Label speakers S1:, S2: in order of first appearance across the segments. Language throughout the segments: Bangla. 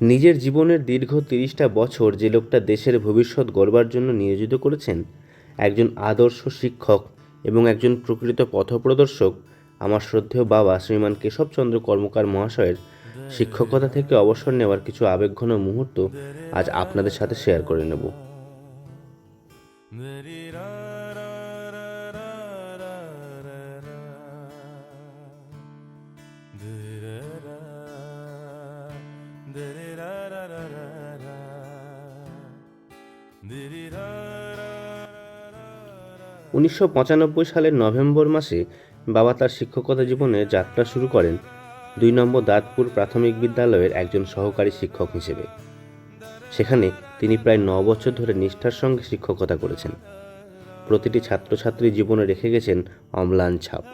S1: নিজের জীবনের দীর্ঘ তিরিশটা বছর যে লোকটা দেশের ভবিষ্যৎ গড়বার জন্য নিয়োজিত করেছেন, একজন আদর্শ শিক্ষক এবং একজন প্রকৃত পথপ্রদর্শক, আমার শ্রদ্ধেয় বাবা শ্রীমান কেশবচন্দ্র কর্মকার মহাশয়ের শিক্ষকতা থেকে অবসর নেওয়ার কিছু আবেগঘন মুহূর্ত আজ আপনাদের সাথে শেয়ার করে নেব। উনিশশো পঁচানব্বই সালের নভেম্বর মাসে বাবা তার শিক্ষকতা জীবনে যাত্রা শুরু করেন দুই নম্বর দাঁতপুর প্রাথমিক বিদ্যালয়ের একজন সহকারী শিক্ষক হিসেবে। সেখানে তিনি প্রায় ন বছর ধরে নিষ্ঠার সঙ্গে শিক্ষকতা করেছেন। প্রতিটি ছাত্রছাত্রী জীবনে রেখে গেছেন অম্লান ছাপ।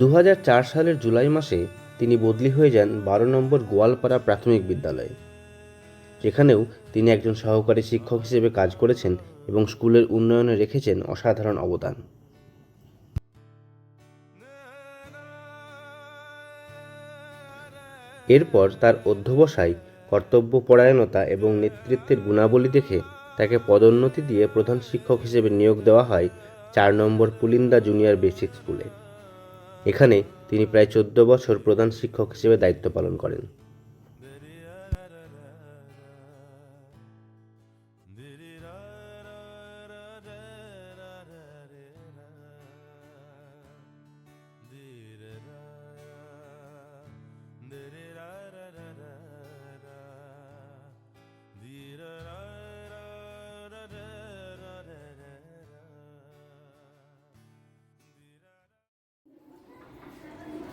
S1: দু হাজার চার সালের জুলাই মাসে তিনি বদলি হয়ে যান বারো নম্বর গোয়ালপাড়া প্রাথমিক বিদ্যালয়ে, যেখানেও তিনি একজন সহকারী শিক্ষক হিসেবে কাজ করেছেন এবং স্কুলের উন্নয়নে রেখেছেন অসাধারণ অবদান। এরপর তার অধ্যবসায়, কর্তব্যপরায়ণতা এবং নেতৃত্বের গুণাবলী দেখে তাকে পদোন্নতি দিয়ে প্রধান শিক্ষক হিসেবে নিয়োগ দেওয়া হয় চার নম্বর পুলিন্দা জুনিয়র বেসিক স্কুলে। এখানে তিনি প্রায় চোদ্দ বছর প্রধান শিক্ষক হিসেবে দায়িত্ব পালন করেন।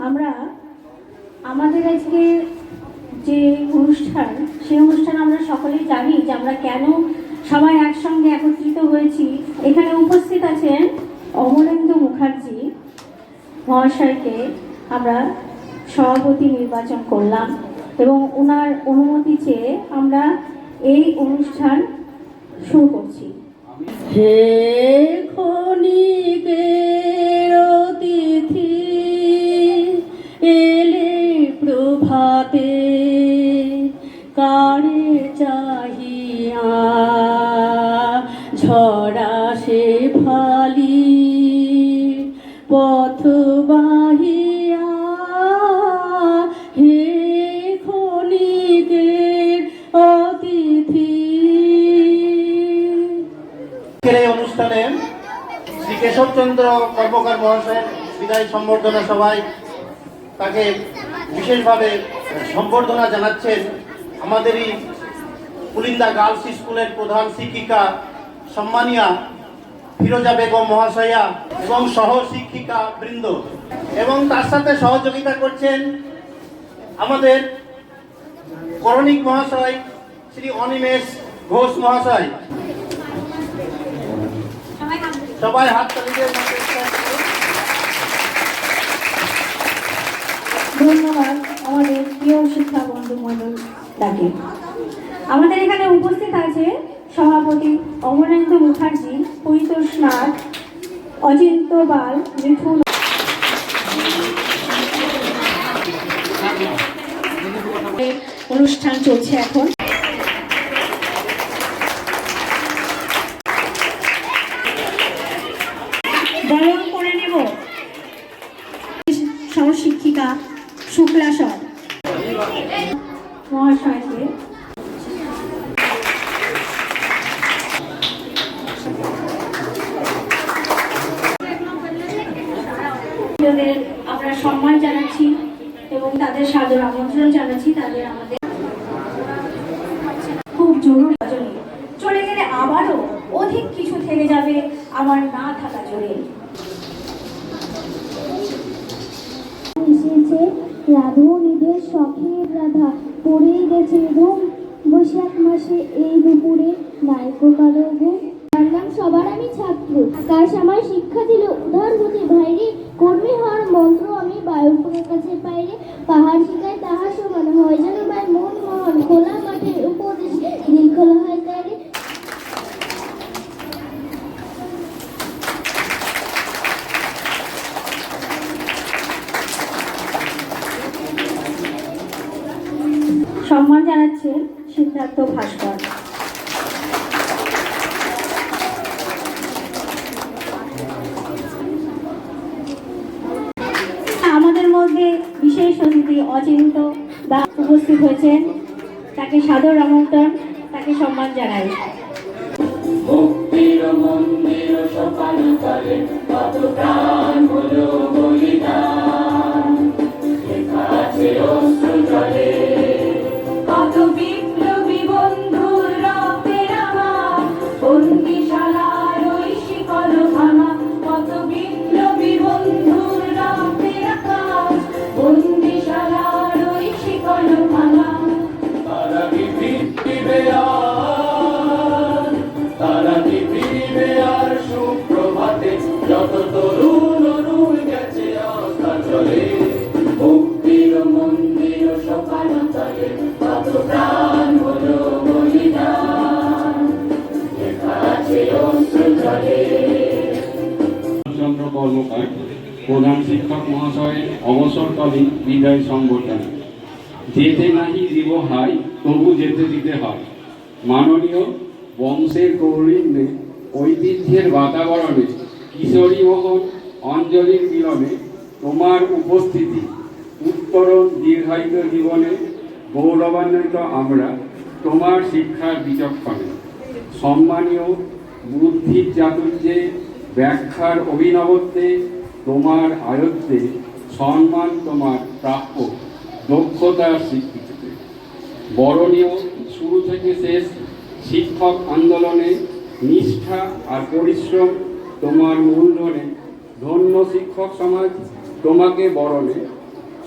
S2: আমরা আমাদের আজকে যে অনুষ্ঠান, সেই অনুষ্ঠান আমরা সকলেই জানি যে আমরা কেন সবাই একসঙ্গে একত্রিত হয়েছি। এখানে উপস্থিত আছেন অমরেন্দ্র মুখার্জি মহাশয়কে আমরা সভাপতি নির্বাচন করলাম এবং ওনার অনুমতি চেয়ে আমরা এই অনুষ্ঠান শুরু করছি।
S3: হে
S4: মহাশয়ের বিদায় সম্বর্ধনা সভায় তাকে বিশেষভাবে সম্বর্ধনা জানাচ্ছেন আমাদেরই পুলিন্দা গার্লস স্কুলের প্রধান শিক্ষিকা সম্মানিয়া ফিরোজা বেগম মহাশয়া এবং সহ শিক্ষিকা বৃন্দ। এবং তার সাথে সহযোগিতা করছেন আমাদের করণিক মহাশয়, শ্রী অনিমেষ ঘোষ মহাশয়। সবাই হাত মধ্যে
S2: ধন্যবাদ। আমাদের প্রিয় শিক্ষা বন্ধু মন্ডলটাকে আমাদের এখানে উপস্থিত আছে সভাপতি অমরেন্দ্র মুখার্জি পরিতোষ নাথ অচিন্ত বাল, মিঠুন। অনুষ্ঠান চলছে এখন বরণ করে নেব সহশিক্ষিকা শুক্লা সর মহাশয়কে নিজেদের আমরা সম্মান জানাচ্ছি এবং তাদের সাদর আমন্ত্রণ জানাচ্ছি তাদের আমাদের খুব জরুরি রজনী। চলে গেলে আবারও অধিক কিছু থেকে যাবে আমার না থাকা জোরে
S5: এসেছে রাধুনিদের শখের রাধা পড়ে গেছে ঘুম। বৈশাখ মাসে এই দুপুরে নায়ক কালো ঘুম। জানলাম সবার আমি ছাত্র। আকাশ আমার শিক্ষা দিল উদার হতে বাইরে কর্মী হওয়ার মন্ত্র আমি বায়ুপুরের কাছে পাইরে পাহাড় শিখায় তাহার সমান হয় যেন ভাই মন
S2: সম্মান বিশেষ অতিথি অচিন্ত বা উপস্থিত হয়েছেন। তাকে সাদর আমন্ত্রণ তাকে সম্মান জানাই।
S6: কত
S7: প্রধান শিক্ষক মহাশয়ের অবসরকালীন বিদায় সংগঠন। যেতে নাহি জীব হাই, তবু যেতে দিতে হয়। মাননীয় বংশের কৌলিন্যে ঐতিহ্যের বাতাবরণে, কিশোরী মোহন অঞ্জলির মিলনে তোমার উপস্থিতি উত্তরণ দীর্ঘায়িত জীবনে, গৌরবান্বিত আমরা তোমার শিক্ষার বিচক্ষণে। সম্মানীয় বুদ্ধির চাতুর্যে, ব্যাখ্যার অভিনবত্বে তোমার আয়ত্তে সম্মান তোমার প্রাপ্য দক্ষতার স্বীকৃতিতে। বরণীয় শুরু থেকে শেষ শিক্ষক আন্দোলনে নিষ্ঠা আর পরিশ্রম তোমার মূলধনে। ধন্য শিক্ষক সমাজ তোমাকে বরণে।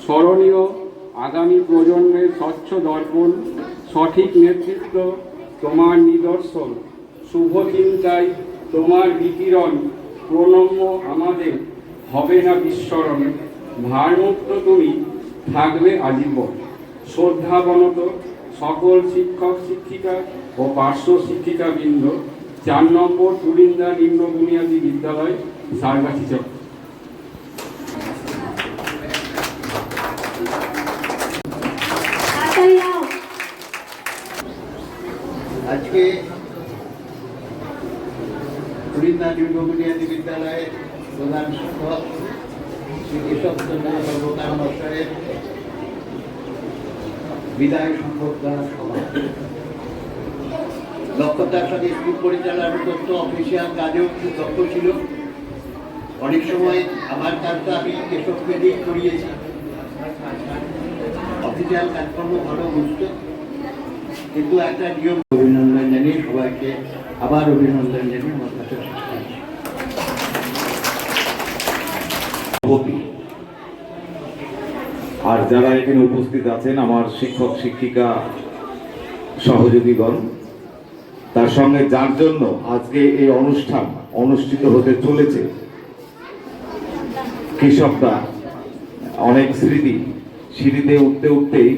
S7: স্মরণীয় আগামী প্রজন্মের স্বচ্ছ দর্পণ, সঠিক নেতৃত্ব, তোমার নিদর্শন, শুভ চিন্তায় তোমার বিকিরণ প্রণম্য আমাদের হবে না বিস্মরণ, ভারমুক্ত তুমি থাকবে আজীবন। শ্রদ্ধাবনত সকল শিক্ষক শিক্ষিকা ও পার্শ্ব শিক্ষিকা বৃন্দ চার নম্বর তুলিন্দা নিম্ন বুনিয়াদী বিদ্যালয়, সারগাছি
S2: চক।
S8: আজকে পুরীন্দা নিম্ন বুনিয়াদী বিদ্যালয়ের প্রধান শিক্ষক শ্রী কেশবচন্দ্র বিদায় সংবর্ধনা সভা। দক্ষতার সাথে স্কুল পরিচালনার তথ্য অফিসিয়াল কাজেও খুব দক্ষ ছিল। অনেক সময় আমার কাজটা আমি কেশবকে দিয়ে করিয়েছি। অফিসিয়াল কাজকর্ম ভালো বুঝতো। কিন্তু একটা নিয়ম অভিনন্দন জানিয়ে সবাইকে আবার অভিনন্দন জানিয়ে আমার কাছে
S9: সভাপতি আর যারা এখানে উপস্থিত আছেন, আমার শিক্ষক, শিক্ষিকা, সহযোগীগণ, তার সঙ্গে যার জন্য আজকে এই অনুষ্ঠান অনুষ্ঠিত হতে চলেছে, কৃষকরা অনেক স্মৃতি, সিঁড়িতে উঠতে উঠতেই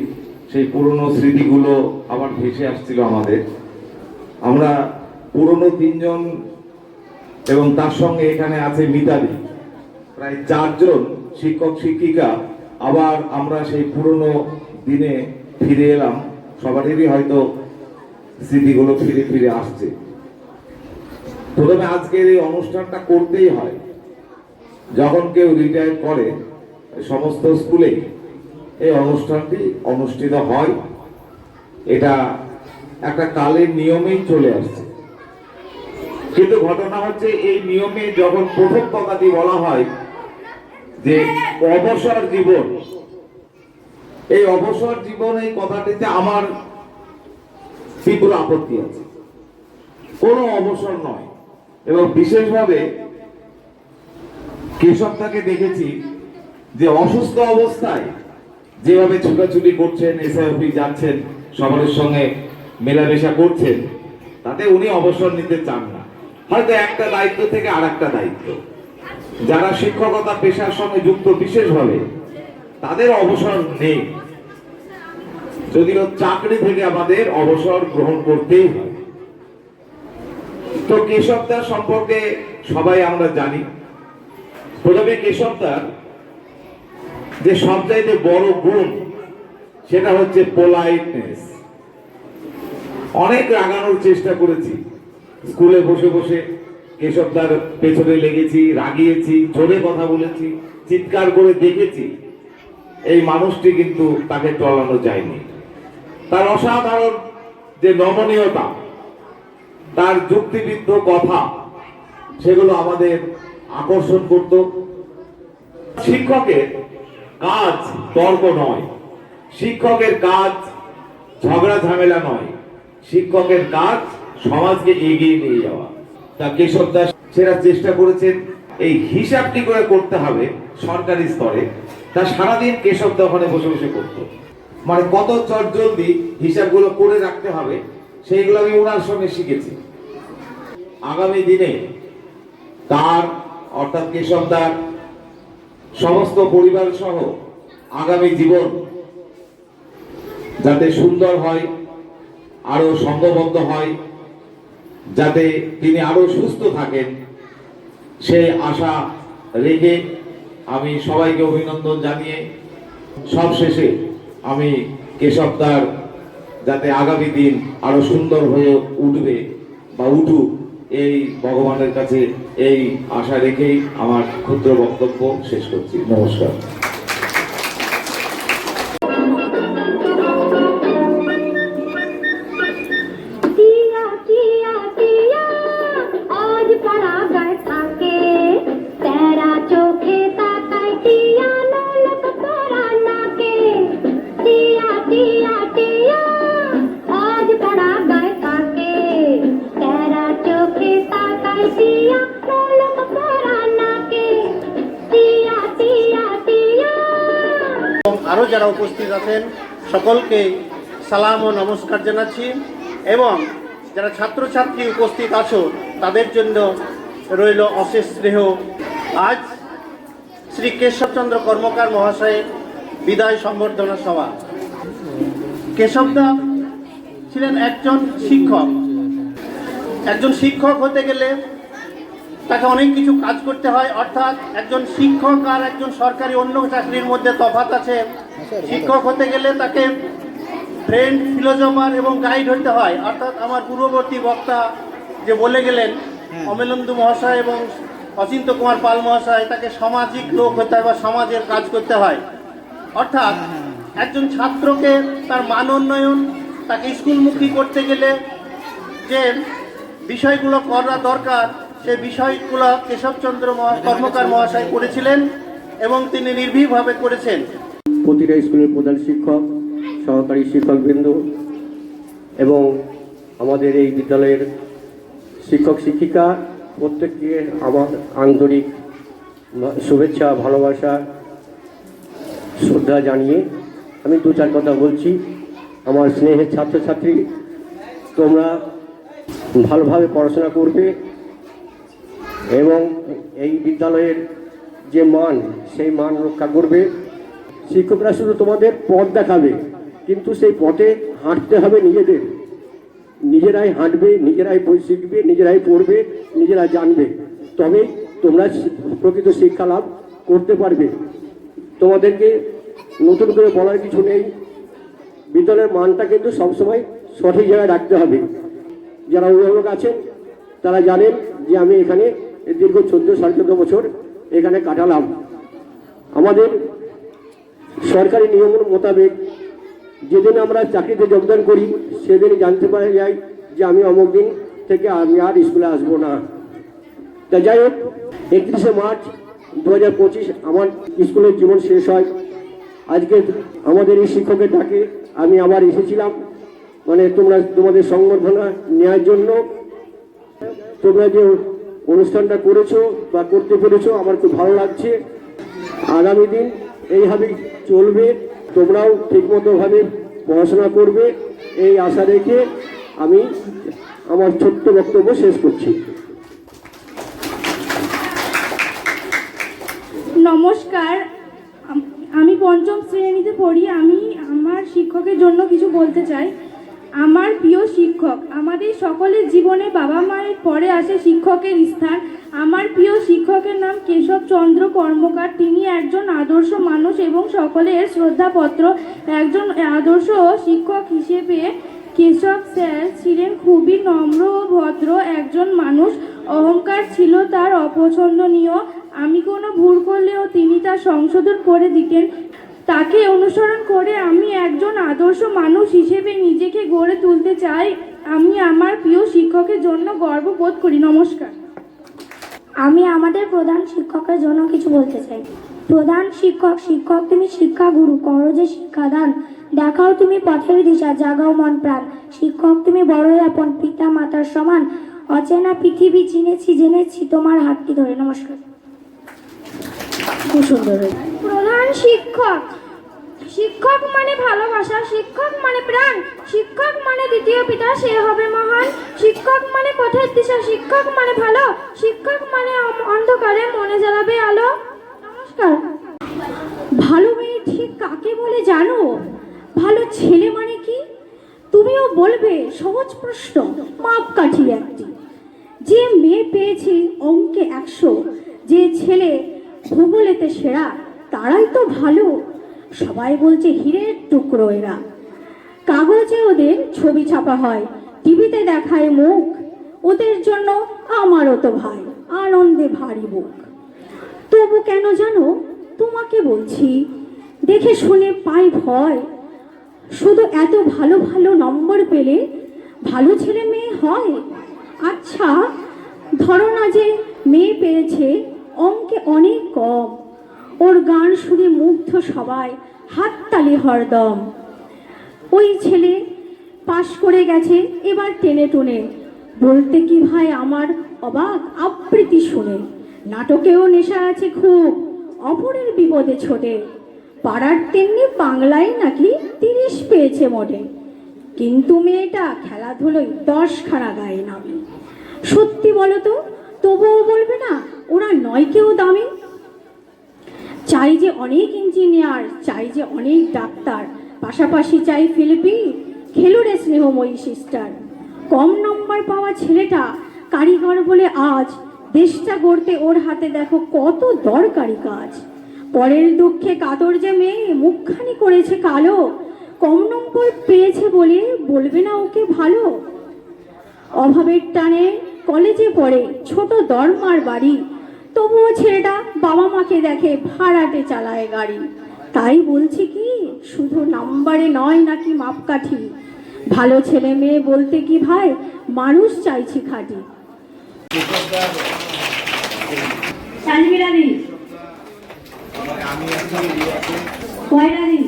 S9: সেই পুরনো স্মৃতিগুলো আবার ভেসে আসছিল আমাদের। আমরা পুরনো তিনজন এবং তার সঙ্গে এখানে আছে মিতালি। প্রায় চারজন শিক্ষক, শিক্ষিকা আবার আমরা সেই পুরনো দিনে ফিরে এলাম। সবারই হয়তো স্মৃতিগুলো ফিরে ফিরে আসছে। প্রথমে আজকের এই অনুষ্ঠানটা করতেই হয়। যখন কেউ রিটায়ার করে সমস্ত স্কুলে, এই অনুষ্ঠানটি অনুষ্ঠিত হয়। এটা একটা কালের নিয়মেই চলে আসছে। কিন্তু ঘটনা হচ্ছে, এই নিয়মে যখন প্রথম কথাটি বলা হয় যে অবসর জীবন, এই অবসর জীবন, এই কথাটিতে আমার তীব্র আপত্তি আছে। কোনো অবসর নয়। এবং বিশেষভাবে কৃষকটাকে দেখেছি যে অসুস্থ অবস্থায় যেভাবে ছুটাছুটি করছেন, এসআইপি যাচ্ছেন সবার সঙ্গে মেলামেশা করছেন, তাতে উনি অবসর নিতে চান না। হয়তো একটা দায়িত্ব থেকে আর একটা দায়িত্ব। যারা শিক্ষকতা পেশার সঙ্গে যুক্ত বিশেষভাবে, তাদের অবসর নেই। যদিও চাকরি থেকে আমাদের অবসর গ্রহণ করতেই হয়। তো কেশবদার সম্পর্কে সবাই আমরা জানি। প্রথমে কেশবদার যে সবচাইতে বড় গুণ, সেটা হচ্ছে পোলাইটনেস অনেক রাগানোর চেষ্টা করেছি। স্কুলে বসে বসে কেশবদার পেছনে লেগেছি, রাগিয়েছি, জোরে কথা বলেছি, চিৎকার করে দেখেছি। এই মানুষটি কিন্তু তাকে টলানো যায়নি। তার অসাধারণ যে নমনীয়তা, তার যুক্তিবিদ্ধ কথা, সেগুলো আমাদের আকর্ষণ করত। শিক্ষকের কাজ তর্ক নয়। শিক্ষকের কাজ ঝগড়া ঝামেলা নয়। শিক্ষকের কাজ সমাজকে এগিয়ে নিয়ে যাওয়া। তা কেশব দাস সেরা চেষ্টা করেছেন, এই হিসাবটি করে করতে হবে সরকারি স্তরে। তা সারাদিন কেশব দা ওখানে বসে বসে করত। মানে কত চট জলদি হিসাবগুলো করে রাখতে হবে, সেইগুলো আমি ওনার সঙ্গে শিখেছি। আগামী দিনে তার, অর্থাৎ কেশবদার সমস্ত পরিবার সহ আগামী জীবন যাতে সুন্দর হয় আরও সংঘবদ্ধ হয় যাতে তিনি আরও সুস্থ থাকেন সেই আশা রেখে আমি সবাইকে অভিনন্দন জানিয়ে সব শেষে আমি কেশবদার যাতে আগামী দিন আরও সুন্দর হয়ে উঠবে বা উঠুক, এই ভগবানের কাছে এই আশা রেখেই আমার ক্ষুদ্র বক্তব্য শেষ করছি। নমস্কার।
S4: আরও যারা উপস্থিত আছেন, সকলকে সালাম ও নমস্কার জানাচ্ছি এবং যারা ছাত্রছাত্রী উপস্থিত আছো, তাদের জন্য রইল অশেষ স্নেহ। আজ শ্রী কেশবচন্দ্র কর্মকার মহাশয়ের বিদায় সম্বর্ধনা সভা। কেশবদা ছিলেন একজন শিক্ষক। একজন শিক্ষক হতে গেলে তাকে অনেক কিছু কাজ করতে হয়। অর্থাৎ একজন শিক্ষক আর একজন সরকারি অন্য চাকরির মধ্যে তফাৎ আছে। শিক্ষক হতে গেলে তাকে ফ্রেন্ড ফিলোজফার এবং গাইড হতে হয়। অর্থাৎ আমার পূর্ববর্তী বক্তা যে বলে গেলেন অমেলন্দু মহাশয় এবং অচিন্ত কুমার পাল মহাশয় তাকে সামাজিক লোক হতে হয় বা সমাজের কাজ করতে হয়। অর্থাৎ একজন ছাত্রকে তার মান উন্নয়ন তাকে স্কুলমুখী করতে গেলে যে বিষয়গুলো করা দরকার সে বিষয়গুলো কেশবচন্দ্র কর্মকার মহাশয় করেছিলেন এবং তিনি নির্ভীকভাবে করেছেন।
S10: প্রতিটা স্কুলের প্রধান শিক্ষক, সহকারী শিক্ষকবৃন্দ এবং আমাদের এই বিদ্যালয়ের শিক্ষক, শিক্ষিকা, প্রত্যেককে আমার আন্তরিক শুভেচ্ছা, ভালোবাসা, শ্রদ্ধা জানিয়ে আমি দু চার কথা বলছি। আমার স্নেহের ছাত্রছাত্রী, তোমরা ভালোভাবে পড়াশোনা করবে। এবং এই বিদ্যালয়ের যে মান, সেই মান রক্ষা করবে। শিক্ষকরা শুধু তোমাদের পথ দেখাবে, কিন্তু সেই পথে হাঁটতে হবে নিজেদের। নিজেরাই হাঁটবে, নিজেরাই বই শিখবে, নিজেরাই পড়বে, নিজেরা জানবে। তবে তোমরা প্রকৃত শিক্ষা লাভ করতে পারবে। তোমাদেরকে নতুন করে বলার কিছু নেই। বিদ্যালয়ের মানটা কিন্তু সবসময় সঠিক জায়গায় রাখতে হবে। যারা অভিভাবক আছেন, তারা জানেন যে আমি এখানে দীর্ঘ চোদ্দ সাড়ে চোদ্দ বছর এখানে কাটালাম। আমাদের সরকারি নিয়ম মোতাবেক যেদিন আমরা চাকরিতে যোগদান করি সেদিন জানতে পারা যায় যে আমি অমুক দিন থেকে আমি আর স্কুলে আসব না। তা যাই হোক, একত্রিশে মার্চ দু হাজার পঁচিশ আমার স্কুলের জীবন শেষ হয়। আজকে আমাদের এই শিক্ষকের ডাকে আমি আবার এসেছিলাম। মানে তোমরা, তোমাদের সংবর্ধনা নেওয়ার জন্য তোমরা যে অনুষ্ঠানটা করেছ বা করতে পেরেছ, আমার খুব ভালো লাগছে। আগামী দিন এইভাবে চলবে, তোমরাও ঠিকমতোভাবে পড়াশোনা করবে, এই আশা রেখে আমি আমার ছোট্ট বক্তব্য শেষ করছি।
S2: নমস্কার। আমি পঞ্চম শ্রেণীতে পড়ি, আমি আমার শিক্ষকের জন্য কিছু বলতে চাই।
S11: আমার প্রিয় শিক্ষক, আমাদের সকলের জীবনে বাবা মায়ের পরে আসে শিক্ষকের স্থান। আমার প্রিয় শিক্ষকের নাম কেশবচন্দ্র কর্মকার। তিনি একজন আদর্শ মানুষ এবং সকলের শ্রদ্ধাপত্র। একজন আদর্শ শিক্ষক হিসেবে কেশব স্যার ছিলেন খুবই নম্র ও ভদ্র একজন মানুষ। অহংকার ছিল তার অপছন্দনীয়। আমি কোনো ভুল করলেও তিনি তা সংশোধন করে দিতেন। তাকে অনুসরণ করে আমি একজন আদর্শ মানুষ হিসেবে নিজেকে গড়ে তুলতে চাই। আমি আমার প্রিয় শিক্ষকের জন্য গর্ববোধ করি। নমস্কার।
S2: আমি আমাদের প্রধান শিক্ষকের জন্য কিছু বলতে চাই। প্রধান শিক্ষক শিক্ষক তুমি শিক্ষা গুরু করো যে শিক্ষাদান। দেখাও তুমি পথের দিশা জাগাও মন প্রাণ। শিক্ষক তুমি বড়ই আপন পিতা মাতার সমান। অচেনা পৃথিবী চিনেছি জেনেছি তোমার হাতটি ধরে। নমস্কার। খুব সুন্দর
S5: প্রধান শিক্ষক শিক্ষক মানে ভালোবাসা, শিক্ষক মানে প্রাণ, শিক্ষক মানে দ্বিতীয় পিতা, সে হবে মহান। শিক্ষক মানে পথের দিশা, শিক্ষক মানে ভালো। শিক্ষক মানে অন্ধকারে মনে জ্বালাবে আলো। নমস্কার।
S2: ভালো মেয়ে ঠিক কাকে বলে জানো? ভালো ছেলে মানে কি? তুমিও বলবে, সহজ প্রশ্ন, মাপকাঠি একটি। যে মেয়ে পেয়েছে অঙ্কে একশো, যে ছেলে ভূগোলেতে সেরা, তারাই তো ভালো। সবাই বলছে, হীরের টুকরো এরা। কাগজে ওদের ছবি ছাপা হয়, টিভিতে দেখায় মুখ। ওদের জন্য আমারও তো ভাই, আনন্দে ভারী বুক তবু কেন জানো, তোমাকে বলছি, দেখে শুনে পাই ভয়। শুধু এত ভালো ভালো নম্বর পেলে ভালো ছেলে মেয়ে হয়? আচ্ছা ধরো না যে মেয়ে পেয়েছে, অঙ্কে অনেক কম। ওর গান শুনে মুগ্ধ সবাই, হাততালি হরদম। ওই ছেলে পাশ করে গেছে, এবার টেনে টুনে। বলতে কি ভাই আমার অবাক আবৃত্তি শুনে? নাটকেও নেশা আছে খুব, অপরের বিপদে ছোটে। পাড়ার তেমনি বাংলায় নাকি তিরিশ পেয়েছে মোটে। কিন্তু মেয়েটা খেলাধুলোয় দশখানা গায়ে নামে। সত্যি বলো তো, তবুও বলবে না, ওরা নয় কেউ দামি? চাই যে অনেক ইঞ্জিনিয়ার চাই যে অনেক ডাক্তার, পাশাপাশি চাই ফিলিপি খেলুড়ে স্নেহময়ী সিস্টার কম নম্বর পাওয়া ছেলেটা কারিগর বলে আজ দেশটা গড়তে ওর হাতে দেখো কত দরকারি কাজ। পরের দুঃখে কাতর যে মেয়ে, মুখখানি করেছে কালো। কম নম্বর পেয়েছে বলে বলবে না ওকে ভালো। অভাবের টানে কলেজে পড়ে ছোট দরমার বাড়ি তবুও ছেলেটা বাবা মাকে দেখে ভাড়াটে চালায় গাড়ি। তাই বলছি কি শুধু নাম্বারে নয় নাকি মাপকাঠি? ভালো ছেলে মেয়ে বলতে কি ভাই মানুষ চাইছি খাঁটি।
S6: সালমিরাদি কয়রাদি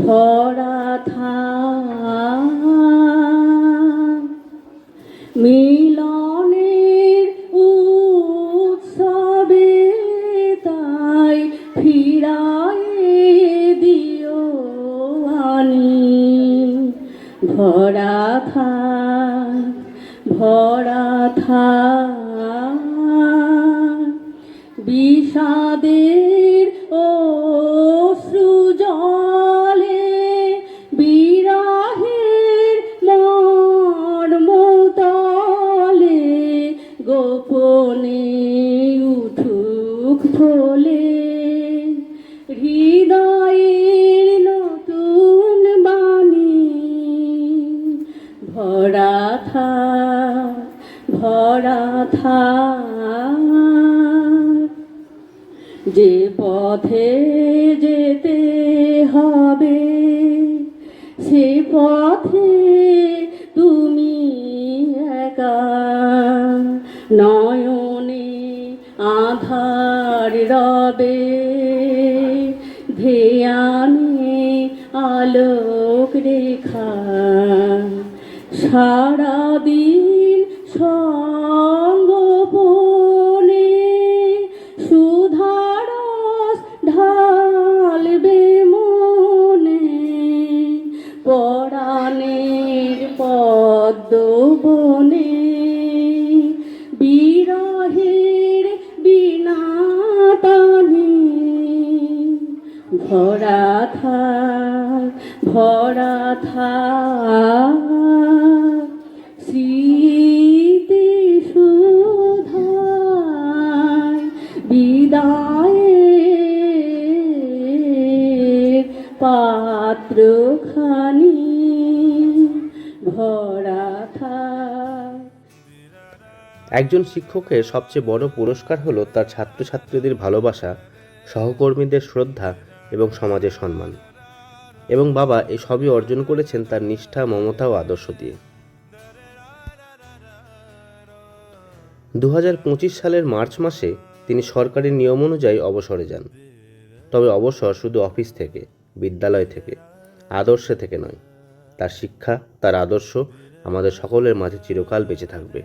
S11: ভরা থা ফলে হৃদয়ের নতুন বাণী ভরা থা ভরা থা যে পথে
S1: একজন শিক্ষকের সবচেয়ে বড় পুরস্কার হলো তার ছাত্রছাত্রীদের ভালোবাসা, সহকর্মীদের শ্রদ্ধা এবং সমাজের সম্মান। এবং বাবা এই সবই অর্জন করেছেন তার নিষ্ঠা, মমতা ও আদর্শ দিয়ে। দু হাজার পঁচিশ সালের মার্চ মাসে তিনি সরকারি নিয়ম অনুযায়ী অবসরে যান। তবে অবসর শুধু অফিস থেকে, বিদ্যালয় থেকে, আদর্শে থেকে নয়। তার শিক্ষা তার আদর্শ আমাদের সকলের মাঝে চিরকাল বেঁচে থাকবে।